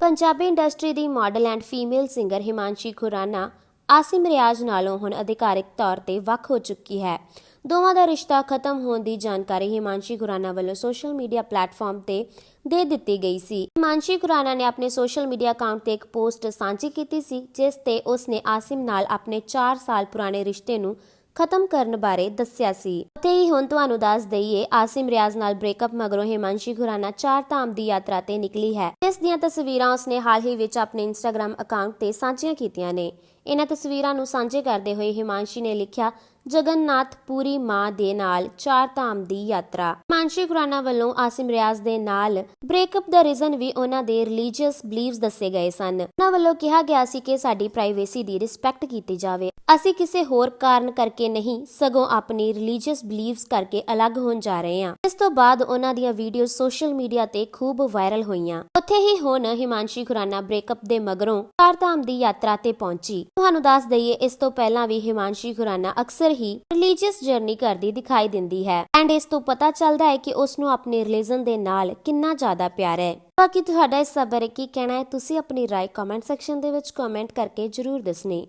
Punjabi industry the model and female singer Himanshi Khurana Asim Riaz ਨਾਲੋਂ ਹੁਣ ਅਧਿਕਾਰਿਕ ਤੌਰ ਤੇ ਵੱਖ ਹੋ ਚੁੱਕੀ ਹੈ। ਦੋਵਾਂ ਦਾ ਰਿਸ਼ਤਾ ਖਤਮ ਹੋਣ ਦੀ ਜਾਣਕਾਰੀ ਹਿਮਾਂਸ਼ੀ ਖੁਰਾਨਾ ਵੱਲੋਂ ਸੋਸ਼ਲ ਮੀਡੀਆ ਪਲੇਟਫਾਰਮ ਤੇ ਦੇ ਦਿੱਤੀ ਗਈ ਸੀ। ਹਿਮਾਂਸ਼ੀ ਖੁਰਾਨਾ ਨੇ ਆਪਣੇ ਸੋਸ਼ਲ ਮੀਡੀਆ ਅਕਾਊਂਟ ਤੇ ਇੱਕ ਪੋਸਟ ਸਾਂਝੀ ਕੀਤੀ ਸੀ, ਜਿਸ ਤੇ ਉਸਨੇ ਆਸਿਮ ਨਾਲ ਆਪਣੇ 4 ਸਾਲ ਪੁਰਾਣੇ ਰਿਸ਼ਤੇ ਨੂੰ ਖਤਮ ਕਰਨ ਬਾਰੇ ਦੱਸਿਆ ਸੀ। ਅਤੇ ਹੀ ਹੁਣ ਤੁਹਾਨੂੰ ਦੱਸ ਦਈਏ, ਆਸਿਮ ਰਿਆਜ਼ ਨਾਲ ਬ੍ਰੇਕਅਪ ਮਗਰੋਂ ਹਿਮਾਂਸ਼ੀ ਖੁਰਾਨਾ ਚਾਰ ਧਾਮ ਦੀ ਯਾਤਰਾ ਤੇ ਨਿਕਲੀ ਹੈ। ਇਸ ਦੀਆਂ ਤਸਵੀਰਾਂ ਉਸਨੇ ਹਾਲ ਹੀ ਵਿੱਚ ਆਪਣੇ ਇੰਸਟਾਗ੍ਰam ਅਕਾਊਂਟ ਤੇ ਸਾਂਝੀਆਂ ਕੀਤੀਆਂ ਨੇ। ਇਹਨਾਂ ਤਸਵੀਰਾਂ ਨੂੰ ਸਾਂਝੇ ਕਰਦੇ ਹੋਏ ਹਿਮਾਂਸ਼ੀ ਨੇ ਲਿਖਿਆ ਜਗਨਨਾਥ ਪੂਰੀ ਮਾਂ ਦੇ ਨਾਲ ਚਾਰ ਧਾਮ ਦੀ ਯਾਤਰਾ। ਹਿਮਾਂਸ਼ੀ ਖੁਰਾਨਾ ਵੱਲੋਂ ਆਸਿਮ ਰਿਆਜ਼ ਦੇ ਨਾਲ ਬ੍ਰੇਕਅਪ ਦਾ ਰੀਜ਼ਨ ਵੀ ਉਹਨਾਂ ਦੇ ਰਿਲੀਜੀਅਸ ਬਲੀਵਸ ਦੱਸੇ ਗਏ ਸਨ। ਉਹਨਾਂ ਵੱਲੋਂ ਕਿਹਾ ਗਿਆ ਸੀ ਕਿ ਸਾਡੀ ਪ੍ਰਾਈਵੇਸੀ ਦੀ ਰਿਸਪੈਕਟ ਕੀਤੀ ਜਾਵੇ। ਅਸੀਂ ਕਿਸੇ ਹੋਰ ਕਾਰਨ ਕਰਕੇ ਨਹੀਂ, ਸਗੋਂ ਆਪਣੀ ਰਿਲੀਜੀਅਸ ਬਲੀਵਸ ਕਰਕੇ ਅਲੱਗ ਹੋਣ ਜਾ ਰਹੇ ਹਾਂ। ਇਸ ਤੋਂ ਬਾਅਦ ਉਹਨਾਂ ਦੀਆਂ ਵੀਡੀਓ ਸੋਸ਼ਲ ਮੀਡੀਆ ਤੇ ਖੂਬ ਵਾਇਰਲ ਹੋਈਆਂ। ਉੱਥੇ ਹੀ ਹੁਣ ਹਿਮਾਂਸ਼ੀ ਖੁਰਾਨਾ ਬ੍ਰੇਕਅਪ ਦੇ ਮਗਰੋਂ ਚਾਰ ਦੀ ਯਾਤਰਾ ਤੇ ਪਹੁੰਚੀ। ਤੁਹਾਨੂੰ ਦੱਸ ਦਈਏ, ਇਸ ਤੋਂ ਪਹਿਲਾਂ ਵੀ ਹਿਮਾਂਸ਼ੀ ਖੁਰਾਨਾ ਅਕਸਰ ਹੀ ਰਿਲੀਜੀਅਸ ਜਰਨੀ ਕਰਦੀ ਦਿਖਾਈ ਦਿੰਦੀ ਹੈ ਐਂਡ ਇਸ ਤੋਂ ਪਤਾ ਚੱਲਦਾ ਹੈ ਕਿ ਉਸ ਨੂੰ ਆਪਣੇ ਰਿਲੀਜਨ ਦੇ ਨਾਲ ਕਿੰਨਾ ਜ਼ਿਆਦਾ ਪਿਆਰ ਹੈ। ਬਾਕੀ ਤੁਹਾਡਾ ਇਸ ਬਾਰੇ ਕੀ ਕਹਿਣਾ ਹੈ, ਤੁਸੀਂ ਆਪਣੀ ਰਾਏ ਕਮੈਂਟ ਸੈਕਸ਼ਨ ਦੇ ਵਿੱਚ ਕਮੈਂਟ ਕਰਕੇ ਜਰੂਰ ਦੱਸਣੀ।